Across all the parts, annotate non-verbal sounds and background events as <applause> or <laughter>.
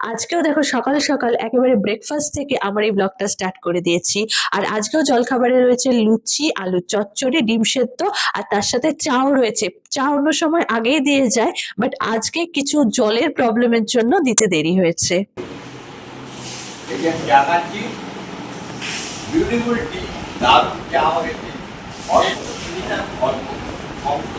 আজকেও দেখো সকাল সকাল একেবারে ব্রেকফাস্ট থেকে আমার এই ব্লগটা স্টার্ট করে দিয়েছি। আর আজকেও জলখাবারে রয়েছে লুচি আলু চচ্চড়ি, ডিম সেদ্ধ, আর তার সাথে চাও রয়েছে। চা অন্য সময় আগেই দিয়ে যায় বাট আজকে কিছু জলের প্রবলেমের জন্য দিতে দেরি হয়েছে। টি আমাকে অল্প অল্প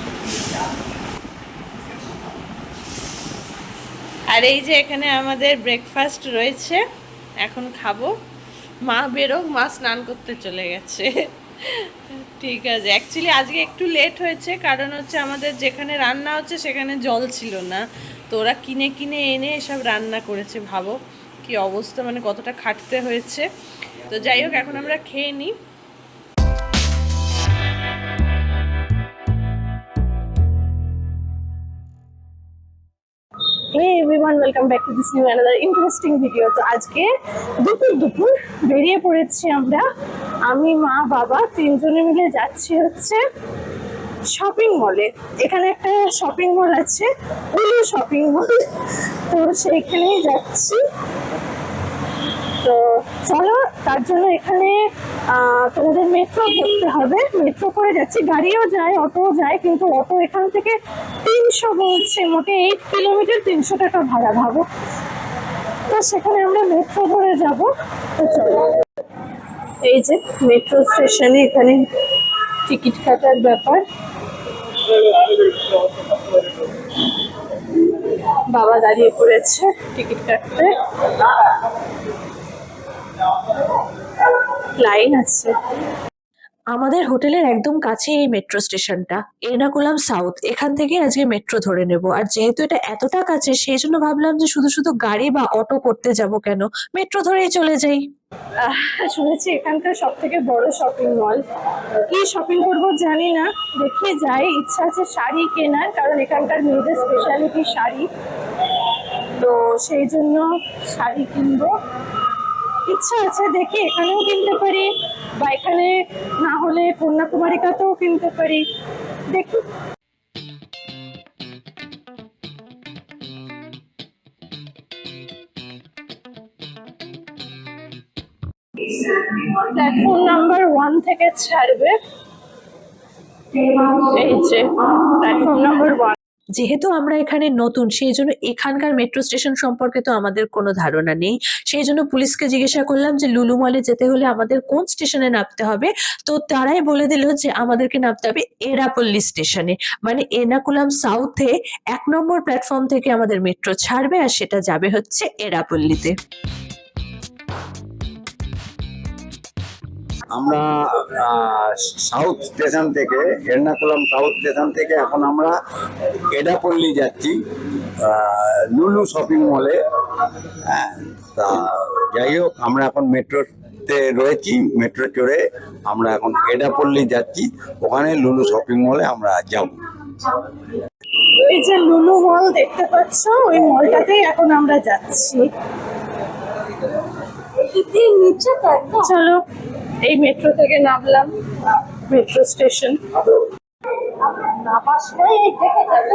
আর এই যে এখানে আমাদের ব্রেকফাস্ট রয়েছে, এখন খাব। মা বেরোক, মা স্নান করতে চলে গেছে। ঠিক আছে। অ্যাকচুয়ালি আজকে একটু লেট হয়েছে, কারণ হচ্ছে আমাদের যেখানে রান্না হচ্ছে, সেখানে জল ছিল না। তো ওরা কিনে কিনে এনে এসব রান্না করেছে, ভাবো কি অবস্থা মানে কতটা খাটতে হয়েছে। তো যাই হোক, এখন আমরা খেয়ে নিই। হে ওয়েলকাম ইন্টারেস্টিং ভিডিও তো আজকে দুপুর দুপুর বেরিয়ে পড়েছি আমরা। আমি, মা, বাবা তিনজনে মিলে যাচ্ছি হচ্ছে শপিং মলে এখানে একটা শপিং মল আছে শপিং মল তো সেইখানেই যাচ্ছি। চলো, তার জন্য এখানে তোমাদের মেট্রো ধরতে হবে। মেট্রো করে যাচ্ছি। গাড়িও যায় অটোও যায়, কিন্তু অটো এখান থেকে তিনশো বলছে, মোটে এইট কিলোমিটার তিনশো টাকা ভাড়া, ভাবো। তো সেখানে আমরা মেট্রো ধরে যাব। তো চলো। এই যে মেট্রো স্টেশনে এখানে টিকিট কাটার ব্যাপার। বাবা দাঁড়িয়ে পড়েছে টিকিট কাটতে। লাইন আছে। আমাদের হোটেলের একদম কাছে এই মেট্রো স্টেশনটা এর্নাকুলাম সাউথ এখান থেকে আজকে মেট্রো ধরে নেব। আর যেহেতু এটা এতটা কাছে সেই জন্য ভাবলাম যে শুধু শুধু গাড়ি বা অটো করতে যাব কেন? মেট্রো ধরেই চলে যাই। শুনেছি এখানকার সব থেকে বড় শপিং মল কি শপিং করব জানি না। দেখে যাই। ইচ্ছা আছে শাড়ি কেনার কারণ এখানকার মেয়েদের স্পেশালিটি শাড়ি। তো সেই জন্য শাড়ি কিনবো। ইচ্ছা আছে দেখি এখানেও কিনতে পারি বা এখানে না হলে কন্যাকুমারিকাতেও কিনতে পারি। দেখি। প্ল্যাটফর্ম নাম্বার ওয়ান থেকে ছাড়বে। এই যে প্ল্যাটফর্ম নাম্বার ওয়ান যেহেতু আমরা এখানে নতুন, সেই জন্য এখানকার মেট্রো স্টেশন সম্পর্কে তো আমাদের কোনো ধারণা নেই। সেই জন্য পুলিশকে জিজ্ঞাসা করলাম যে, লুলু মলে যেতে হলে আমাদের কোন স্টেশনে নামতে হবে? তো তারাই বলে দিল যে, আমাদেরকে নামতে হবে এরাপল্লী স্টেশনে মানে এর্নাকুলাম সাউথে এক নম্বর প্ল্যাটফর্ম থেকে আমাদের মেট্রো ছাড়বে আর সেটা যাবে হচ্ছে এরাপল্লীতে। আমরা সাউথ স্টেশন থেকে এর্নাকুলাম সাউথ স্টেশন থেকে এখন আমরা এডাপল্লি যাচ্ছি লুলু শপিং মলে হ্যাঁ, তা যাই হোক আমরা এখন মেট্রোতে রয়েছি মেট্রো চড়ে আমরা এখন এডাপল্লি যাচ্ছি ওখানে লুলু শপিং মলে আমরা যাব। এই যে লুলু মল দেখতে পাচ্ছ ওই মলটাতেই এখন আমরা যাচ্ছি। চলো। এই মেট্রো থেকে নামলাম মেট্রো স্টেশন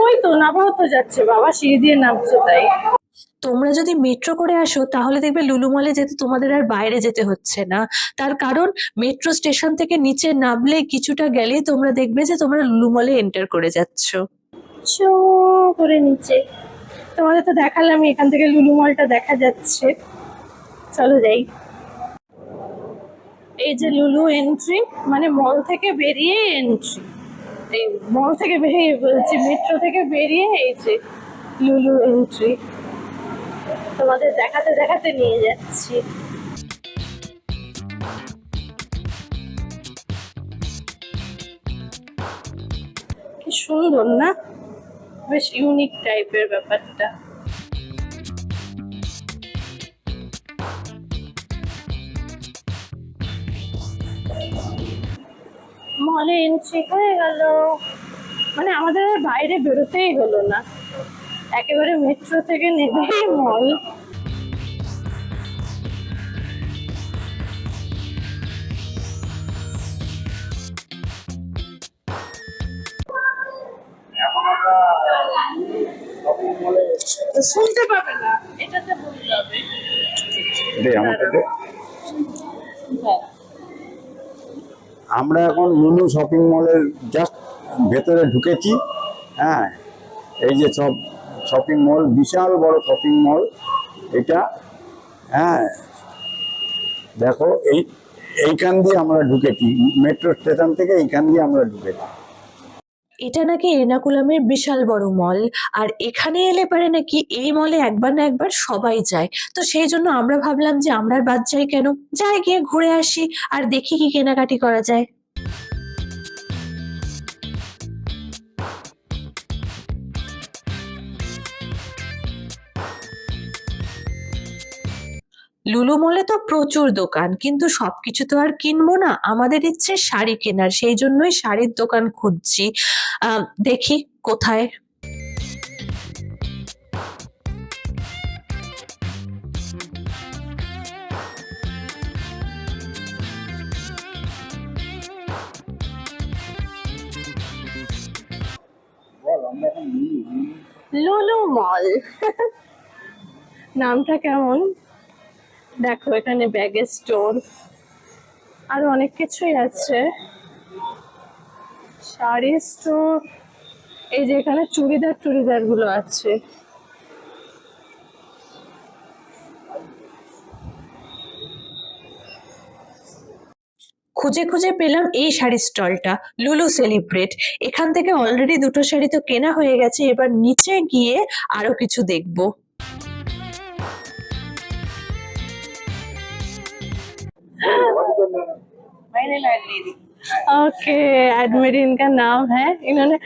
ওই তো নামাও তো যাচ্ছে বাবা সিঁড়ি দিয়ে নামছে তাই। তোমরা যদি মেট্রো করে আসো তাহলে দেখবে লুলু মলে যেতে তোমাদের আর বাইরে যেতে হচ্ছে না। তার কারণ মেট্রো স্টেশন থেকে নিচে নামলে কিছুটা গেলেই তোমরা দেখবে যে তোমরা লুলু মলে এন্টার করে যাচ্ছ। করে নিচে। তোমাদের তো দেখালাম এখান থেকে লুলু মলটা দেখা যাচ্ছে। চলো যাই। এই যে লুলু এন্ট্রি মানে মল থেকে বেরিয়ে এন্ট্রি এই মল থেকে বেরিয়ে বলছি মেট্রো থেকে বেরিয়ে এই যে লুলু এন্ট্রি তোমাদের দেখাতে দেখাতে নিয়ে যাচ্ছি। কি সুন্দর না? বেশ ইউনিক টাইপের ব্যাপারটা। মলে এন্ট্রি হয়ে গেল। মানে আমাদের বাইরে বেরোতেই হলো না। একেবারে মেট্রো থেকে নেমেই মল শুনতে পাবে না এটাতে বললাম দে আমাকে হ্যাঁ। আমরা এখন লুলু শপিং মলের জাস্ট ভেতরে ঢুকেছি হ্যাঁ? এই যে সব শপিং মল, বিশাল বড় শপিং মল, এটা হ্যাঁ? দেখো, এই, এইখান দিয়ে আমরা ঢুকেছি, মেট্রো স্টেশন থেকে এইখান দিয়ে আমরা ঢুকেছি। এটা নাকি এর্নাকুলামের বিশাল বড় মল। আর এখানে এলে পারে নাকি এই মলে একবার না একবার সবাই যায়। তো সেই জন্য আমরা ভাবলাম যে আমরা বাদ যাই কেন? যাই গিয়ে ঘুরে আসি আর দেখি কি কেনাকাটি করা যায়। লুলু মলে তো প্রচুর দোকান, কিন্তু সবকিছু তো আর কিনবো না। আমাদের ইচ্ছে শাড়ি কেনার, সেই জন্যই শাড়ির দোকান খুঁজছি। দেখি কোথায়। লুলু মল <laughs> নামটা কেমন? দেখো, এখানে ব্যাগের স্টোর আরও অনেক কিছুই আছে। শাড়ি স্টোর এই যে এখানে চুড়িদার টুড়িদারগুলো আছে। খুঁজে খুঁজে পেলাম এই শাড়ির স্টলটা লুলু সেলিব্রেট এখান থেকে অলরেডি দুটো শাড়ি তো কেনা হয়ে গেছে, এবার নিচে গিয়ে আরও কিছু দেখব। ओके एडमिट इनका नाम है इन्होंने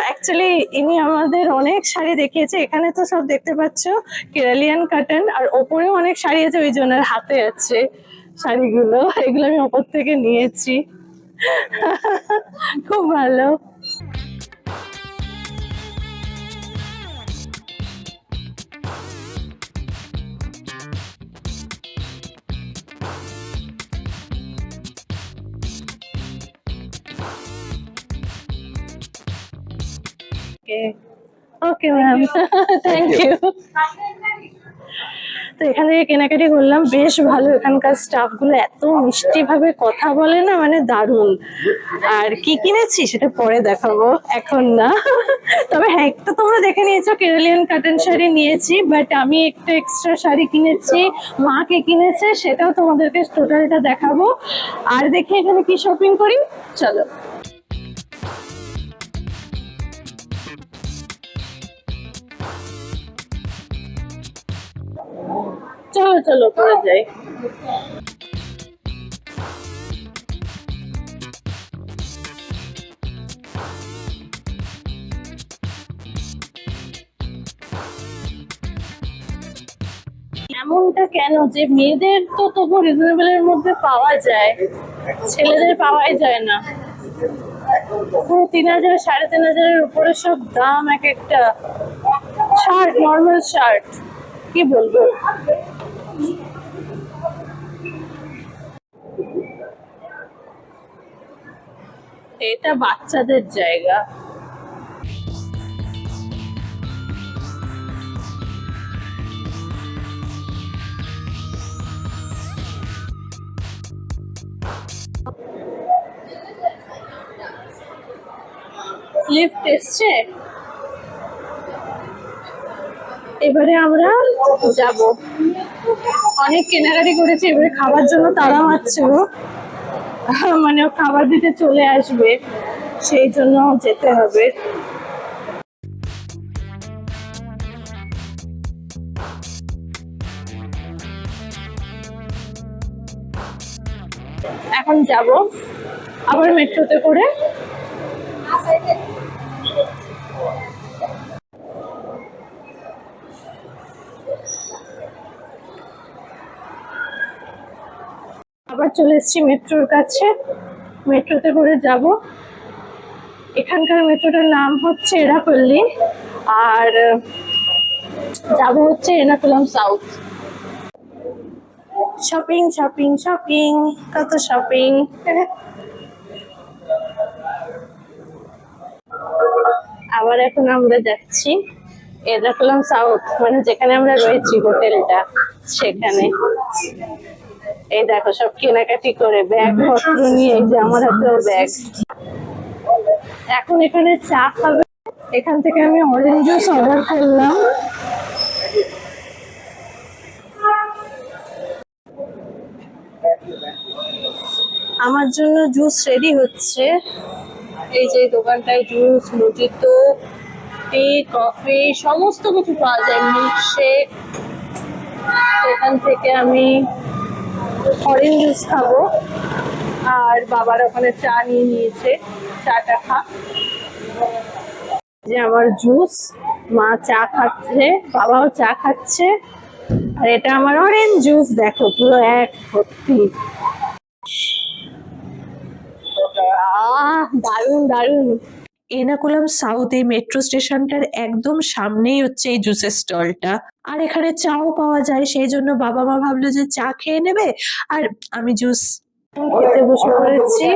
অ্যাকচুয়ালি ইনি আমাদের অনেক শাড়ি দেখিয়েছে এখানে তো সব দেখতে পাচ্ছ কেরালিয়ান কাটন আর ওপরেও অনেক শাড়ি আছে ওই জন্য হাতে আছে শাড়িগুলো এগুলো আমি ওপর থেকে নিয়েছি খুব ভালো okay okay ma'am thank you তো এখান থেকে কেনাকাটি করলাম বেশ ভালো। এখানকার স্টাফগুলো এত মিষ্টি ভাবে কথা বলে না মানে দারুণ। আর কি কিনেছি সেটা পরে দেখাবো। এখন না। তবে হ্যাঁ একটা তোমরা দেখে নিয়েছো কেরালিয়ান কাটন শাড়ি নিয়েছি বাট আমি একটা এক্সট্রা শাড়ি কিনেছি মাকে কিনেছে সেটাও তোমাদেরকে টোটালটা দেখাবো। আর দেখি এখানে কি শপিং করি? চলো। চলো চলো, করে যাই এমনটা কেন যে মেয়েদের তো তবু রিজনেবল মধ্যে পাওয়া যায়, ছেলেদের পাওয়াই যায় না। পুরো তিন হাজার, সাড়ে তিন হাজারের উপরে সব দাম এক একটা শার্ট নর্মাল শার্ট কি বলব? এটা বাচ্চাদের জায়গা। লিফট এসছে। এবারে আমরা যাব। অনেক কেনাকাটি করেছি, এবারে খাবার জন্য তারা মারছে ও <laughs> মানে খাবার দিতে চলে আসবে সেই জন্য যেতে হবে। এখন যাব আবার মেট্রোতে করে। আবার চলে এসেছি মেট্রোর কাছে। মেট্রোতে করে যাব। এখানকার মেট্রোটার নাম হচ্ছে এরাপল্লি আর যাব হচ্ছে Ernakulam South. Shopping shopping shopping, কত শপিং? আবার এখন আমরা যাচ্ছি এরনাকুলাম সাউথ মানে যেখানে আমরা রয়েছি হোটেলটা, সেখানে। এই দেখো সব কেনাকাটি করে ব্যাগ পত্র নিয়ে এই যে আমার হাতেও ব্যাগ। এখন এখানে চা খাবে। এখান থেকে আমি অরেঞ্জ জুস অর্ডার করলাম। আমার জন্য জুস রেডি হচ্ছে। এই যে দোকানটায় জুস মুজিতো টি কফি সমস্ত কিছু পাওয়া যায় মিল্কশেক এখান থেকে আমি অরেঞ্জ জুস খাব। আর বাবার ওখানে চা নিয়ে নিয়েছে, চাটা খা। যে আমার জুস, মা চা খাচ্ছে, বাবাও চা খাচ্ছে। আর এটা আমার অরেঞ্জ জুস, দেখো পুরো এক ভর্তি। আহ, দারুণ দারুণ। এনাকুলাম সাউথ এই মেট্রো স্টেশনটার একদম সামনেই হচ্ছে এই জুসের স্টলটা। আর এখানে চাও পাওয়া যায়, সেই জন্য বাবা মা ভাবলো যে চা খেয়ে নেবে। আর আমি জুস খেতে বসে পড়েছি।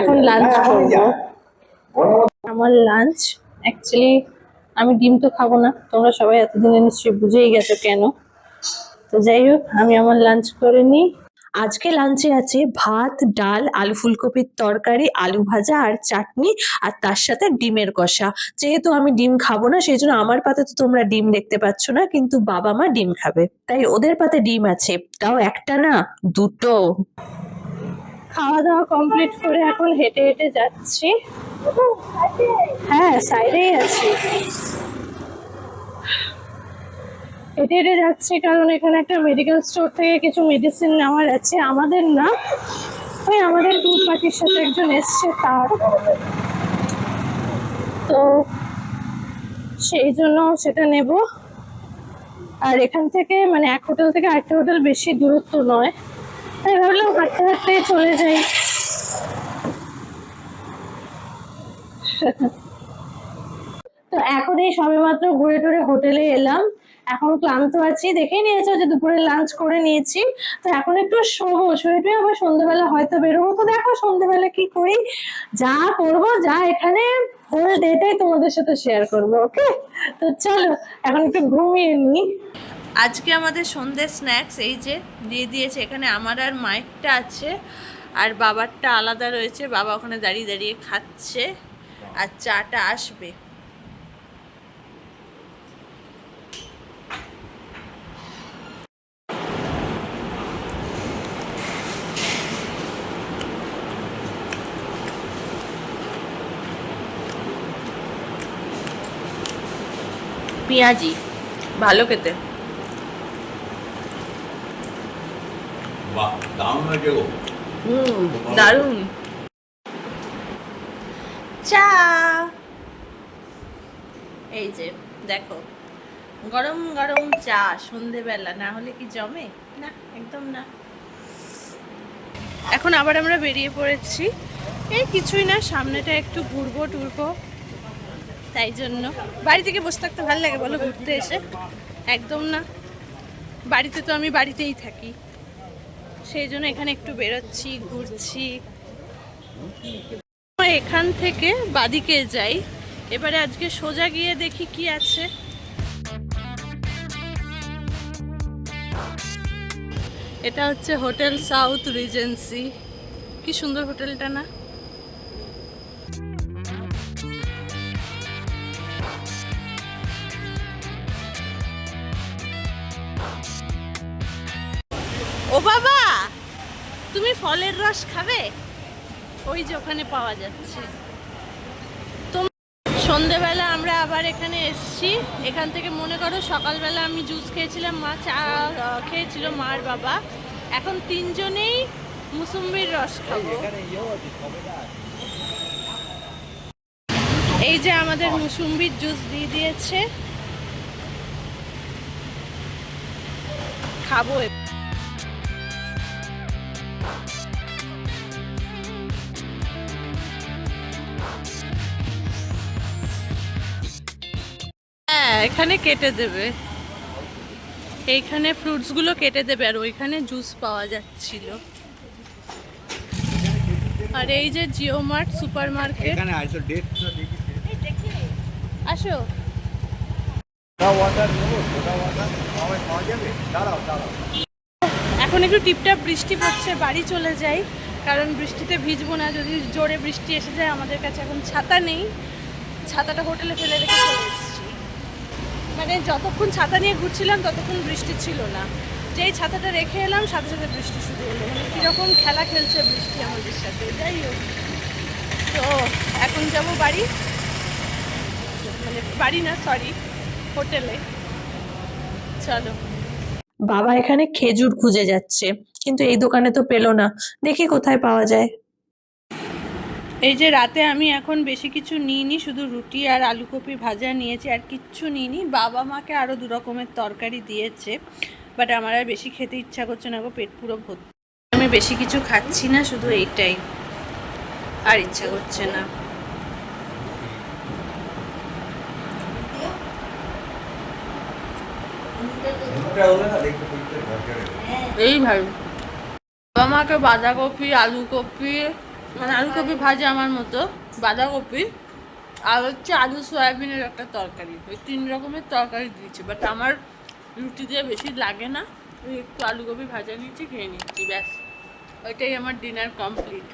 এখন লাঞ্চ করব। আমার লাঞ্চ অ্যাকচুয়ালি আমি ডিম তো খাব না। তোমরা সবাই এতদিনে নিশ্চয়ই বুঝেই গেছো কেন। তো যাই হোক, আমি আমার লাঞ্চ করে নিই। আজকে লাঞ্চে আছে ভাত, ডাল, আলু ফুলকপির তরকারি, আলু ভাজা আর চাটনি আর তার সাথে ডিমের কষা। যেহেতু আমি ডিম খাব না, সেই জন্য আমার পাতে তো তোমরা ডিম দেখতে পাচ্ছ না, কিন্তু বাবা মা ডিম খাবে। তাই ওদের পাতে ডিম আছে। তাও একটা না, দুটো। খাওয়া দাওয়া কমপ্লিট করে এখন হেঁটে হেঁটে যাচ্ছি। হ্যাঁ সাইডেই আছি। হেঁটে হেঁটে যাচ্ছি কারণ এখানে একটা মেডিকেল স্টোর থেকে কিছু মেডিসিন নেওয়ার আছে। আমাদের না, ওই আমাদের টুর পার্টির সাথে একজন এসছে তার। তো সেই জন্য সেটা নেব। আর এখান থেকে মানে এক হোটেল থেকে আরেকটা হোটেল বেশি দূরত্ব নয়। তাই ভাবলাম হাঁটতে হাঁটতে চলে যাই। তো এখন এই সবেমাত্র ঘুরে টুরে হোটেলে এলাম। এখন ক্লান্ত আছি। দেখেই নিয়েছো যে দুপুরে লাঞ্চ করে নিয়েছি। তো এখন একটু শোবো শুয়ে আবার সন্ধ্যেবেলা হয়তো বেরোবো। তো দেখো সন্ধ্যেবেলা কি করি? যা করব, যা এখানে হোল ডেটাই তোমাদের সাথে শেয়ার করব ওকে তো চলো, এখন একটু ঘুমিয়ে নিই আজকে আমাদের সন্ধ্যে স্ন্যাক্স এই যে দিয়ে দিয়েছে। এখানে আমার আর মায়েরটা আছে, আর বাবারটা আলাদা রয়েছে। বাবা ওখানে দাঁড়িয়ে দাঁড়িয়ে খাচ্ছে, আর চাটা আসবে। পেঁয়াজি। ভালো খেতে। হুম দারুণ। চা। এই যে দেখো গরম গরম চা সন্ধেবেলা না হলে কি জমে? না একদম না। এখন আবার আমরা বেরিয়ে পড়েছি। এই কিছুই না সামনেটা একটু ঘুরবো টুরবো। তাই জন্য। বাড়ি থেকে বসে থাকতে ভালো লাগে, বলো ঘুরতে এসে? একদম না। বাড়িতে তো আমি বাড়িতেই থাকি। সেই জন্য এখানে একটু বেরোচ্ছি, ঘুরছি। এখান থেকে বাদিকে যাই। এবারে আজকে সোজা গিয়ে দেখি কি আছে। এটা হচ্ছে হোটেল সাউথ রিজেন্সি। কি সুন্দর হোটেলটা না? ও বাবা, তুমি ফলের রস খাবে? ওই যে ওখানে পাওয়া যাচ্ছে। তোম সন্ধেবেলা আমরা আবার এখানে এসছি। এখান থেকে মনে করো সকালবেলা আমি জুস খেয়েছিলাম, মা চা খেয়েছিল মা আর বাবা। এখন তিনজনেই মুসম্বির রস খাব। এই যে আমাদের মুসুম্বির জুস দিয়ে দিয়েছে। খাব এখানে কেটে দেবে। এইখানে ফ্রুটসগুলো কেটে দেবে আর ওইখানে জুস পাওয়া যাচ্ছিল। আর এই যে জিও মার্ট সুপার মার্কেট আসো। এখন একটু টিপটাপ বৃষ্টি পড়ছে বাড়ি চলে যাই। কারণ বৃষ্টিতে ভিজবো না যদি জোরে বৃষ্টি এসে যায় আমাদের কাছে এখন ছাতা নেই। ছাতাটা হোটেলে ফেলে রেখে চলে মানে যতক্ষণ ছাতা নিয়ে ঘুরছিলাম, ততক্ষণ বৃষ্টি ছিল না। যেই ছাতাটা রেখে এলাম, সাথে সাথে বৃষ্টি শুরু হলো। মানে কীরকম খেলা খেলছে বৃষ্টি আমাদের সাথে, যাই হোক। তো এখন যাব বাড়ি। মানে বাড়ি না সরি হোটেলে। চলো। বাবা এখানে খেজুর খুঁজে যাচ্ছে, কিন্তু এই দোকানে তো পেল না। দেখি কোথায় পাওয়া যায়। এই যে রাতে আমি এখন বেশি কিছু নিইনি, শুধু রুটি আর আলু কপি ভাজা নিয়েছি আর কিচ্ছু নিইনি। বাবা মাকে আরও দু রকমের তরকারি দিয়েছে বাট আমার আর বেশি খেতে ইচ্ছা করছে না গো, পেট পুরো ভর্তি। আমি বেশি কিছু খাচ্ছি না, শুধু এইটাই। আর ইচ্ছা করছে না। এই ভালো বাবা মাকে বাঁধাকপি আলু কপি মানে আলু কপি ভাজা আমার মতো, বাঁধাকপি, আর হচ্ছে আলু সয়াবিনের একটা তরকারি। ওই তিন রকমের তরকারি দিয়েছি বাট আমার রুটি দিয়ে বেশি লাগে না। একটু আলু কপি ভাজা নিয়েছি, খেয়ে নিচ্ছি, ব্যাস। ওইটাই আমার ডিনার কমপ্লিট